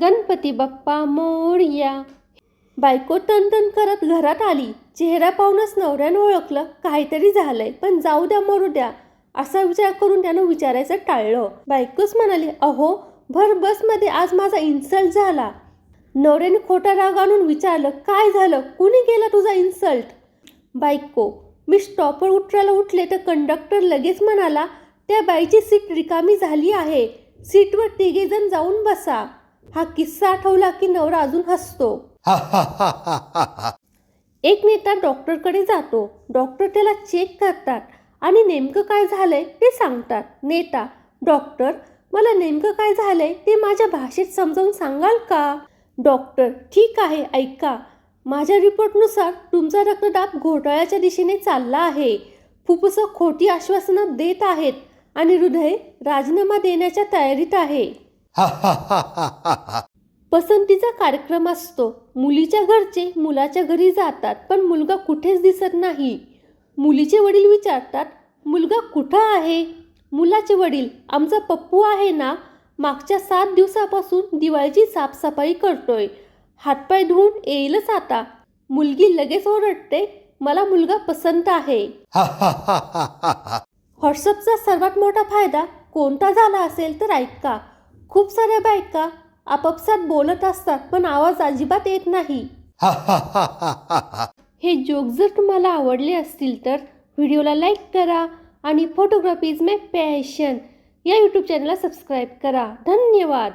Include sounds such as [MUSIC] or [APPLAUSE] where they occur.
गणपती बाप्पा मोरया. बायको तनतन करत घरात आली. चेहरा पाहूनच नवऱ्यानं ओळखलं. काहीतरी झालंय पण जाऊ द्या मरू द्या असा विचार करून त्यानं विचारायचं टाळलं. बायकोच म्हणाली अहो भर बसमध्ये आज माझा इन्सल्ट झाला. नवऱ्याने खोटा राग आणून विचारलं काय झालं? कुणी केला तुझा इन्सल्ट? बायको मी स्टॉपवर उतरायला उठले तर कंडक्टर लगेच म्हणाला त्या बाईची सीट रिकामी झाली आहे. सीटवर तिघेजण जाऊन बसा हा किस्सा आठवला की नवरा अजून हसतो. एक नेता डॉक्टरकडे जातो. डॉक्टर त्याला चेक करतात आणि नेमकं काय झालंय ते सांगतात. नेता डॉक्टर मला नेमकं काय झालंय ते माझ्या भाषेत समजावून सांगाल का? डॉक्टर ठीक आहे ऐका. माझ्या रिपोर्टनुसार तुमचा रक्तदाब घोटाळ्याच्या दिशेने चालला आहे. फुफ्फुसं खोटी आश्वासनं देत आहेत आणि हृदय राजीनामा देण्याच्या तयारीत आहे. पसंतीचा कार्यक्रम असतो. मुलीच्या घरचे मुलाच्या घरी जातात पण मुलगा कुठेच दिसत नाही. मुलीचे वडील विचारतात मुलगा कुठं आहे? मुलाचे वडील आमचा पप्पू आहे ना? मागच्या सात दिवसापासून दिवाळीची साफसफाई करतोय. हातपाय धुवून येईलच आता. मुलगी लगेच ओरडते मला मुलगा पसंत आहे. व्हॉट्सअपचा सर्वात मोठा फायदा कोणता झाला असेल तर ऐका. खूप साऱ्या बायका आपापसात बोलत असतात पण आवाज अजिबात येत नाही. [LAUGHS] हे जोक जर तुम्हाला आवडले असतील तर व्हिडिओला लाईक करा आणि फोटोग्राफी इज माय पॅशन या यूट्यूब चॅनलला सबस्क्राईब करा. धन्यवाद.